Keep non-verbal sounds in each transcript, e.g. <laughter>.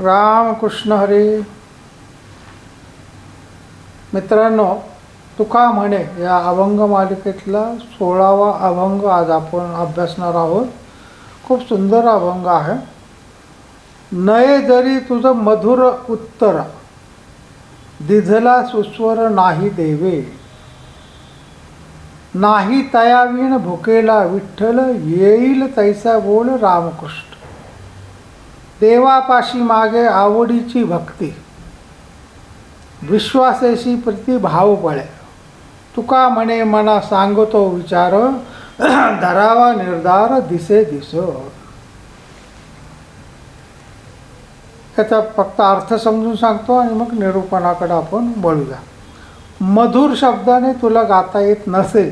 रामकृष्ण हरी. मित्रांनो तुका म्हणे या अभंग मालिकेतला सोळावा अभंग आज आपण अभ्यासणार आहोत. खूप सुंदर अभंग आहे. नये जरी तुझं मधुर उत्तर दिधला सुस्वर नाही देवे. नाही तयावीन भुकेला विठ्ठल येईल तैसा बोल रामकृष्ण. देवापाशी मागे आवडीची भक्ती. विश्वासेशी प्रतिभाव पळे. तुका म्हणे मना सांगतो विचार <clears throat> धरावा निर्धार दिसे दिसो. त्याचा फक्त अर्थ समजून सांगतो आणि मग निरूपणाकडे आपण वळूया मधुर शब्दाने तुला गाता येत नसेल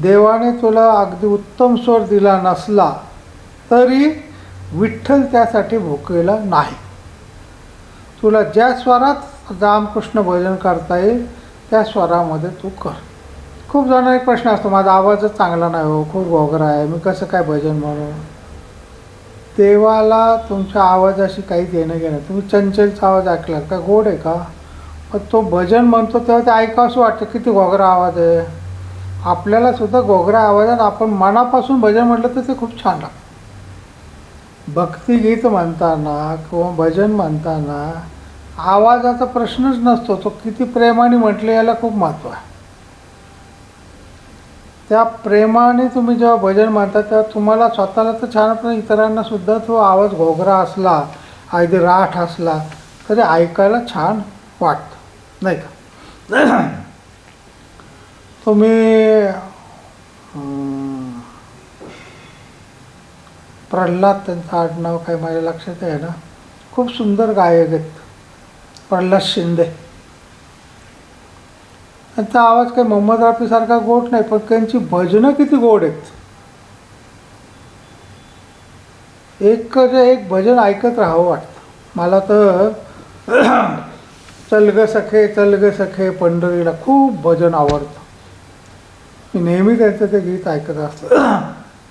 देवाने तुला अगदी उत्तम स्वर दिला नसला तरी विठ्ठल त्यासाठी भुकेला नाही. तुला ज्या स्वरात रामकृष्ण भजन करता येईल त्या स्वरामध्ये तू कर. खूप जणांना एक प्रश्न असतो माझा आवाजच चांगला नाही हो खूप घोगरा आहे मी कसं काय भजन म्हणू? देवाला तुमच्या आवाजाशी काही देणं घेणं तुम्ही चंचलचा आवाज ऐकला का? गोड आहे का? पण तो भजन म्हणतो तेव्हा ते ऐकावंसं वाटतं किती घोगरा आवाज आहे. आपल्याला सुद्धा घोगरा आवाजात आपण मनापासून भजन म्हटलं तर ते खूप छान लागतं. भक्तिगीत म्हणताना किंवा भजन म्हणताना आवाजाचा प्रश्नच नसतो. तो किती प्रेमाने म्हटले याला खूप महत्त्व आहे. त्या प्रेमाने तुम्ही जेव्हा भजन म्हणता तेव्हा तुम्हाला स्वतःला तर छान पण इतरांना सुद्धा तो आवाज घोगरा असला अगदी राठ असला तरी ऐकायला छान वाटतं. नाही का? तुम्ही प्रल्हाद त्यांचं आडनाव काय माझ्या लक्षात आहे ना? खूप सुंदर गायक आहेत. प्रल्हाद शिंदे. त्यांचा आवाज काही मोहम्मद रफीसारखा गोड नाही पण त्यांची भजनं किती गोड आहेत. एक एक भजन ऐकत राहावं वाटतं. मला तर चल ग सखे चल ग सखे पंढरीला खूप भजन आवडतं. मी नेहमी त्यांचं ते गीत ऐकत असतं.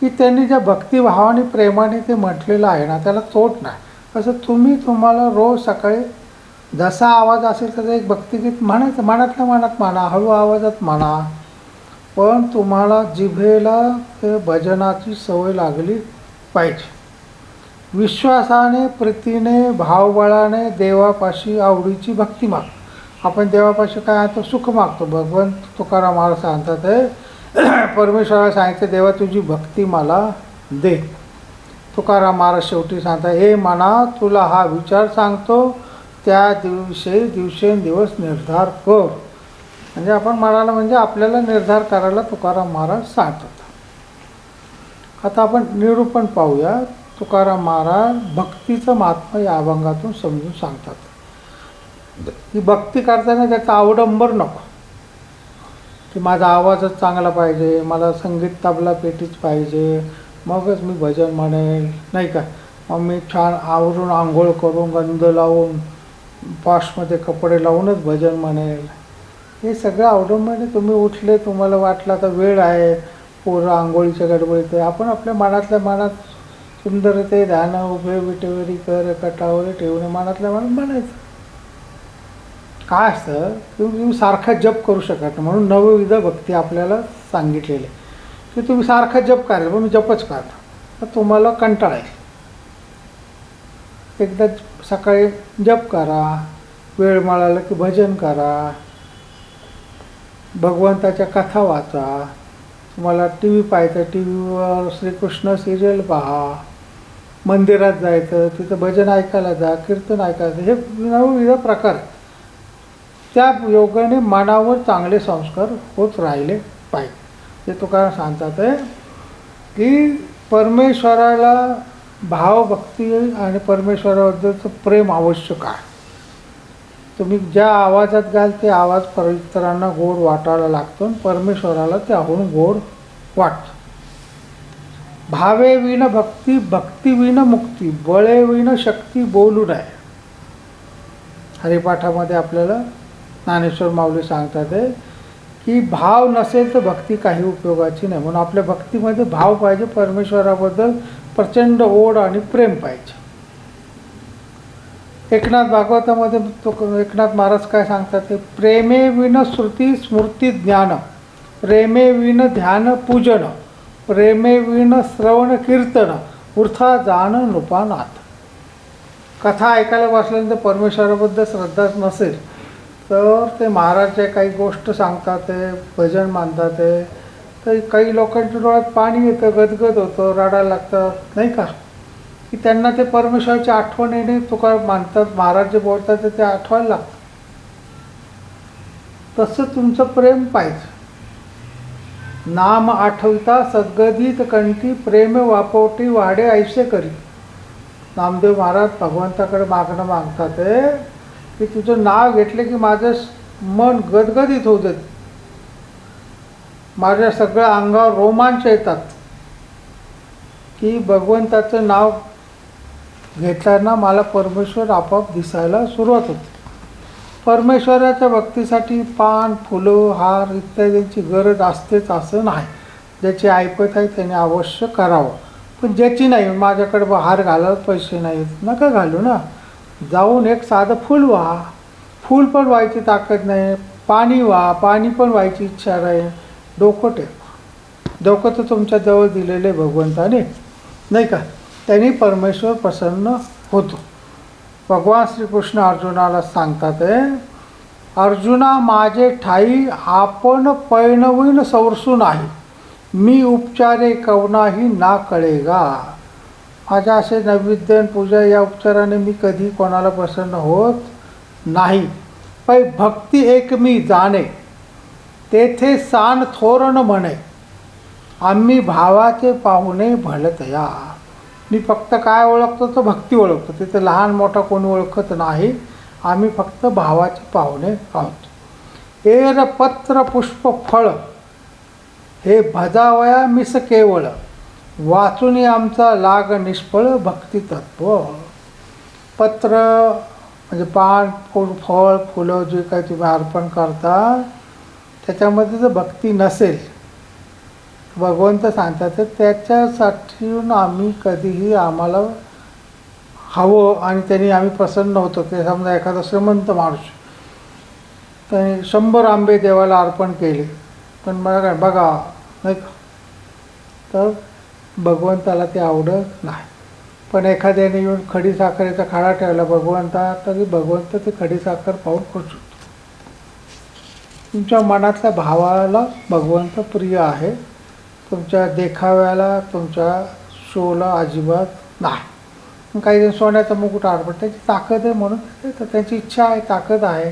की त्यांनी ज्या भक्तिभावाने प्रेमाने ते म्हटलेलं आहे ना त्याला तोट नाही. असं तुम्ही तुम्हाला रोज सकाळी जसा आवाज असेल त्याचं एक भक्तिगीत म्हणायचं मनातल्या मनात म्हणा हळू आवाजात म्हणा. पण तुम्हाला जिभेला ते भजनाची सवय लागली पाहिजे. विश्वासाने प्रीतीने भावबळाने देवापाशी आवडीची भक्ती माग. आपण देवापाशी काय तो सुख मागतो? भगवंत तुकाराम महाराज सांगतात आहे <coughs> परमेश्वराला सांगितलं देवा तुझी भक्ती मला दे. तुकाराम महाराज शेवटी सांगतात हे मना तुला हा विचार सांगतो त्या दिवशी दिवसेंदिवस निर्धार कर. म्हणजे आपण म्हणाला म्हणजे आपल्याला निर्धार करायला तुकाराम महाराज सांगतात. आता आपण निरूपण पाहूया. तुकाराम महाराज भक्तीचं महात्मा या अभंगातून समजून सांगतात. ही भक्ती करताना त्याचा अवडंबर नको. की माझा आवाजच चांगला पाहिजे मला संगीत तबला पेटीच पाहिजे. मगच मी भजन म्हणेल नाही का? मग मी छान आवरून आंघोळ करून गंध लावून पॉशमध्ये कपडे लावूनच भजन म्हणेल. हे सगळं अवडंबने तुम्ही उठले तुम्हाला वाटलं आता वेळ आहे. पोरं आंघोळीच्या गडबडीत आपण आपल्या मनातल्या मनात सुंदर ते ध्यान उभे विटेवरी कर कटावर ठेवणे मनातल्या मनात म्हणायचं. काय असतं? तुम्ही तुम्ही सारखा जप करू शकत म्हणून नवविध भक्ती आपल्याला सांगितलेले. की तुम्ही सारखा जप कराल पण मी जपच करता. तर तुम्हाला कंटाळा येईल एकदा सकाळी जप करा. वेळ मिळाला की भजन करा. भगवंताच्या कथा वाचा. तुम्हाला टी व्ही पाहायचं टी व्हीवर श्रीकृष्ण सिरियल पहा. मंदिरात जायचं तिथं भजन ऐकायला जा कीर्तन ऐकायचं हे नवविध प्रकार आहेत. त्या योगाने मनावर चांगले संस्कार होत राहिले पाहिजे. ते तुकाराम सांगतात आहे की परमेश्वराला भावभक्ती आणि परमेश्वराबद्दलचं प्रेम आवश्यक आहे. तुम्ही ज्या आवाजात घ्याल ते आवाज पवित्रांना गोड वाटायला लागतो आणि परमेश्वराला त्याहून गोड वाटतं. भावेविन भक्ती भक्तीविन मुक्ती बळेविन शक्ती बोलू नये. हरिपाठामध्ये आपल्याला ज्ञानेश्वर माऊली सांगतात आहे की भाव नसेल तर भक्ती काही उपयोगाची नाही. म्हणून आपल्या भक्तीमध्ये भाव पाहिजे परमेश्वराबद्दल प्रचंड ओढ आणि प्रेम पाहिजे. एकनाथ भागवतामध्ये तो एकनाथ महाराज काय सांगतात ते प्रेमे विन श्रुती स्मृती ज्ञान प्रेमे विन ध्यान पूजन प्रेमेविन श्रवण कीर्तन वृथा जाण नृपानाथ. कथा ऐकायला बसल्यानंतर परमेश्वराबद्दल श्रद्धाच नसेल तर ते महाराज काही गोष्ट सांगतात ते भजन मानतात ते तर काही लोकांच्या डोळ्यात पाणी येतं गदगद होतं रडायला लागतं नाही का? की त्यांना ते परमेश्वराची आठवण येणे तुका मानतात महाराज जे बोलतात ते ते आठवायला लागतं. तसं तुमचं प्रेम पाहिजे. नाम आठवता सद्गदित कंठी प्रेम वापवटी वाडे ऐसे करी. नामदेव महाराज भगवंताकडे मागणं मागतात ते की तुझं नाव घेतलं की माझं मन गदगदित होऊ देत. माझ्या सगळ्या अंगावर रोमांच येतात. की भगवंताचं नाव घेताना मला परमेश्वर आपोआप दिसायला सुरुवात होते. परमेश्वराच्या भक्तीसाठी पान फुलं हार इत्यादींची गरज असतेच असं नाही. ज्याची ऐपत आहे त्याने अवश्य करावं. पण ज्याची नाही माझ्याकडे बा हार घालायला पैसे नाहीत नका घालू ना. जाऊन एक साधं फूल व्हा. फूल पण व्हायची ताकद नाही. पाणी व्हा. पाणी पण व्हायची इच्छा नाही. डोकं टेक डोकं तर तुमच्या जवळ दिलेले भगवंताने. नाही का? त्यांनी परमेश्वर प्रसन्न होतो. भगवान श्रीकृष्ण अर्जुनाला सांगतात आहे, अर्जुना माझे ठाई आपण पैणवीन सवरसून आहे मी उपचारे कवनाही ना कळेगा. माझ्या असे नैवेद्यन पूजा या उपचाराने मी कधी कोणाला प्रसन्न होत नाही. पै भक्ती एक मी जाणे तेथे सान थोरण म्हणे आम्ही भावाचे पाहुणे भलतया. मी फक्त काय ओळखतो तर भक्ती ओळखतो तिथे लहान मोठा कोणी ओळखत नाही आम्ही फक्त भावाचे पाहुणे आहोत. एर पत्र पुष्प फळ हे भजावया मिस केवळ. वाचून आमचा लाग निष्फळ भक्ती तत्व पत्र म्हणजे पान फूल फळ फुलं जे काही तुम्ही अर्पण करता त्याच्यामध्ये जर भक्ती नसेल भगवंत सांगतात तर त्याच्यासाठी आम्ही कधीही आम्हाला हवं आणि त्यांनी आम्ही प्रसन्न होतो. ते समजा एखादा श्रीमंत माणूस त्याने शंभर आंबे देवाला अर्पण केले पण मला काय बघा नाही का? तर भगवंताला ते आवडत नाही. पण एखाद्याने येऊन खडी साखरेचा खाडा ठेवला भगवंता तरी भगवंत ते खडी साखर पाहून खुश होतो. तुमच्या मनातल्या भावाला भगवंत प्रिय आहे. तुमच्या देखाव्याला तुमच्या शोला अजिबात नाही. काही जण सोन्याचा मुकुट अर्पण त्याची ताकद आहे म्हणून तर त्यांची इच्छा आहे ताकद आहे.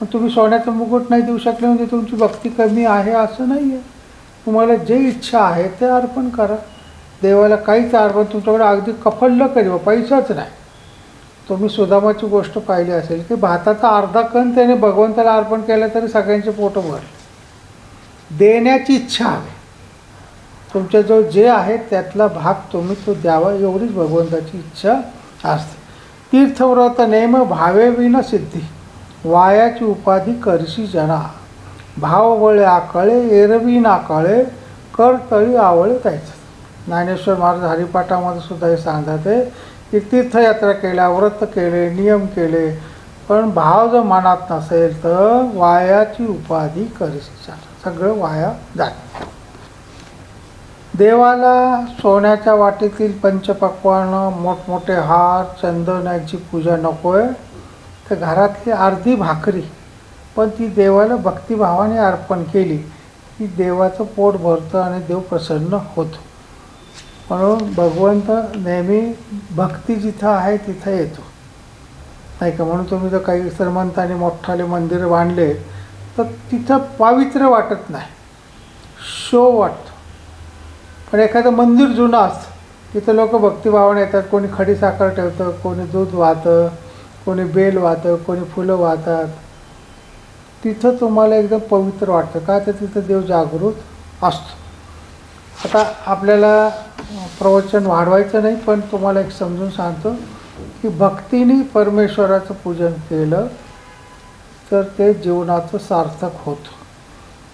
मग तुम्ही सोन्याचा मुकुट नाही देऊ शकले म्हणजे तुमची भक्ती कमी आहे असं नाही आहे तुम्हाला जे इच्छा आहे ते अर्पण करा. देवाला काहीच अर्पण तुमच्याकडे अगदी कफल्ल करी पैसाच नाही. तुम्ही सुदामाची गोष्ट पाहिली असेल की भाताचा अर्धा कण त्याने भगवंताला अर्पण केलं तरी सगळ्यांचे पोटं भरले. देण्याची इच्छा हवी. तुमच्याजवळ जे आहे त्यातला भाग तुम्ही तो द्यावा एवढीच भगवंताची इच्छा असते. तीर्थव्रत नेम भावेविन सिद्धी. वायाची उपाधी करशी जना. भाव वळे आकळे एरवी नाकाळे कर तळी आवळे त्याचं. ज्ञानेश्वर महाराज हरिपाठामध्ये सुद्धा हे सांगतात आहे की तीर्थयात्रा केल्या व्रत केले नियम केले पण भाव जर मनात नसेल तर वायाची उपाधी करशी सगळं वाया जात देवाला सोन्याच्या वाटेतील पंचपक्वानं मोठमोठे हार चंदन याची पूजा नको आहे तर घरातली अर्धी भाकरी पण ती देवाला भक्तिभावाने अर्पण केली की देवाचं पोट भरतं आणि देव प्रसन्न होतो. म्हणून भगवंत नेहमी भक्ती जिथं आहे तिथं येतो. नाही का? म्हणून तुम्ही जर काही श्रीमंताने मोठाले मंदिर बांधले तर तिथं पावित्र्य वाटत नाही. शो वाटतो. पण एखादं मंदिर जुनं असतं तिथं लोक भक्तिभावाने येतात. कोणी खडी साखर ठेवतं कोणी दूध वाहतं कोणी बेल वाहतं कोणी फुलं वाहतात. तिथं तुम्हाला एकदम पवित्र वाटतं. का? तर तिथं देव जागृत असतो. आता आपल्याला प्रवचन वाढवायचं नाही पण तुम्हाला एक समजून सांगतो की भक्तीने परमेश्वराचं पूजन केलं तर ते जीवनाचं सार्थक होतं.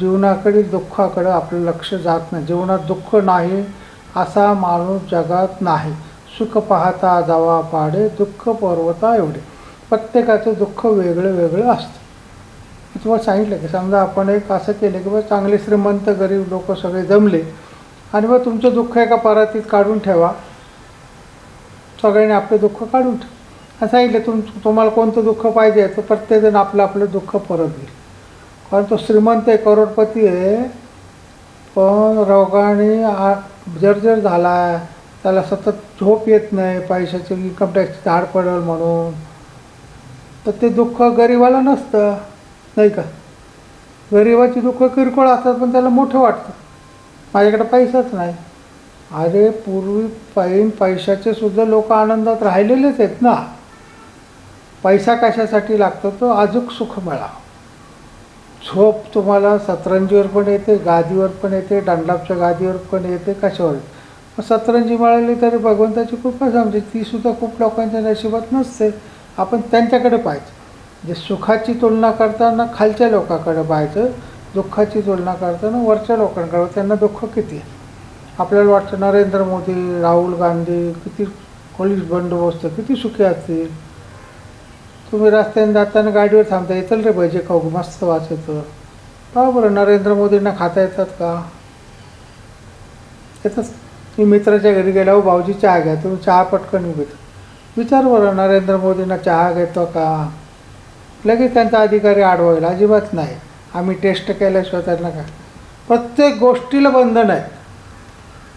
जीवनाकडे दुःखाकडं आपलं लक्ष जात नाही. जीवनात दुःख नाही असा माणूस जगात नाही. सुख पाहता जावा पाडे दुःख पर्वता एवढे. प्रत्येकाचं दुःख वेगळं वेगळं असतं. मी तुम्हाला सांगितलं की समजा आपण एक असं केलं की बा चांगले श्रीमंत गरीब लोक सगळे जमले आणि मग तुमचं दुःख एका परातीत काढून ठेवा. सगळ्यांनी आपलं दुःख काढून ठेवा. आणि सांगितलं तुम तुम्हाला कोणतं दुःख पाहिजे तर प्रत्येकजण आपलं आपलं दुःख परत येईल कारण तो श्रीमंत आहे करोडपती आहे. पण रोगाने आ जर्जर झाला त्याला सतत झोप येत नाही. पैशाची इन्कम टॅक्सची धाड पडेल म्हणून. तर ते दुःख गरिबाला नसतं. नाही का? गरिबाची दुःख किरकोळ असतात पण त्याला मोठं वाटतं. माझ्याकडे पैसाच नाही. अरे पूर्वी पैन पैशाचे सुद्धा लोक आनंदात राहिलेलेच आहेत ना. पैसा कशासाठी लागतो? तो अजूक सुख मिळा झोप तुम्हाला सतरंजीवर पण येते गादीवर पण येते डंडापच्या गादीवर पण येते कशावर? येते मग सतरंजी मिळाली तरी भगवंताची कृपा समजे ती सुद्धा खूप लोकांच्या नशिबात नसते. आपण त्यांच्याकडे पाहायचं. जे सुखाची तुलना करताना खालच्या लोकांकडे पाहायचं दुःखाची तुलना करताना वरच्या लोकांकडे त्यांना दुःख किती आहे? आपल्याला वाटतं नरेंद्र मोदी राहुल गांधी किती पोलीस बंदोबस्त किती सुखी असतील? तुम्ही रस्त्याने जाताना गाडीवर थांबता येतील रे पाहिजे खाऊ मस्त वाचायचं पहा बरं नरेंद्र मोदींना खाता येतात का? येतच. मी मित्राच्या घरी गेला हो भाऊजी चहा घ्या तुम्ही चहा पटकन घेत विचार बरं नरेंद्र मोदींना चहा घेतो का? लगेच त्यांचा अधिकारी आडवायला अजिबात नाही. आम्ही टेस्ट केल्याशिवाय त्यांना काय? प्रत्येक गोष्टीला बंधन आहे.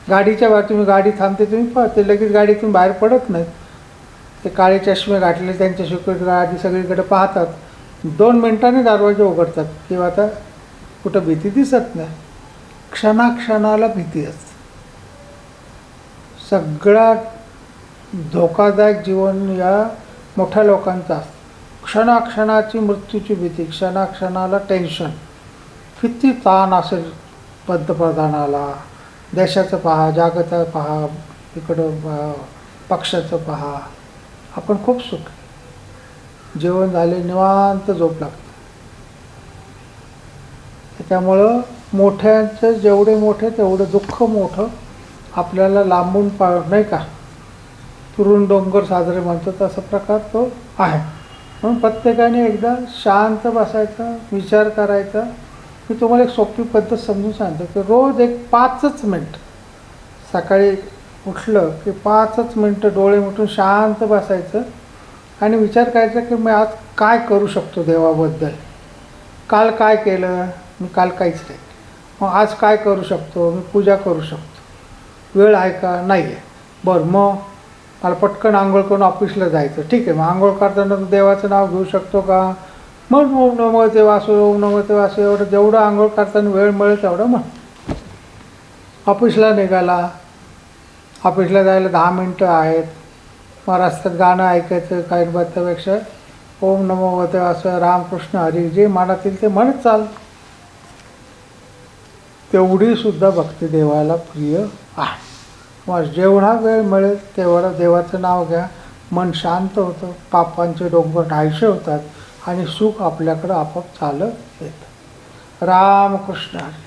गाडीच्या बाहेर तुम्ही गाडी थांबते तुम्ही पाहते लगेच गाडीतून बाहेर पडत नाही ते काळे चष्मे घातले त्यांच्या सिक्युरिटी आधी सगळीकडे पाहतात. दोन मिनटांनी दरवाजे उघडतात किंवा आता कुठं भीती दिसत नाही. क्षणाक्षणाला भीती असते. सगळ्यात धोकादायक जीवन या मोठ्या लोकांचं असतं. क्षणाक्षणाची मृत्यूची भीती क्षणाक्षणाला टेन्शन किती ताण असेल पंतप्रधानाला. देशाचं पहा जागतं पहा इकडं पहा, पक्षाचं पहा. आपण खूप सुख. जेवण झाले निवांत झोप लागते. त्यामुळं मोठ्यांचं जेवढे मोठे तेवढं दुःख मोठं आपल्याला लांबून पा नाही का? तुरुण डोंगर साजरे म्हणतो तसा प्रकार तो आहे. म्हणून प्रत्येकाने एकदा शांत बसायचं विचार करायचा. मी तुम्हाला एक सोपी पद्धत समजून सांगतो की रोज एक पाचच मिनट. सकाळी उठलं की पाचच मिनटं डोळे मिटून शांत बसायचं आणि विचार करायचा की मी आज काय करू शकतो देवाबद्दल? काल काय केलं? मी काल काहीच नाही. मग आज काय करू शकतो? मी पूजा करू शकतो. वेळ आहे का? नाही आहे बरं मग मला पटकन आंघोळ करून ऑफिसला जायचं. ठीक आहे मग आंघोळ करताना तू देवाचं नाव घेऊ शकतो का? मग ओम नमो ते वासू ओम नमो ते वासू एवढं जेवढं आंघोळ करताना वेळ मिळेल तेवढं म्हण. ऑफिसला निघाला. ऑफिसला जायला दहा मिनटं आहेत. मग रस्त्यात गाणं ऐकायचं काही बघण्यापेक्षा ओम नमो ते असं रामकृष्ण हरी. जे मनातील ते म्हणत चाल. तेवढीसुद्धा भक्ती देवाला प्रिय आहे. मग जेवढा वेळ मिळेल तेवढं देवाचं नाव घ्या. मन शांत होतं पापांचे डोंगर नाहीसे होतात आणि सुख आपल्याकडं आपोआप चालत येतं. रामकृष्ण हरी.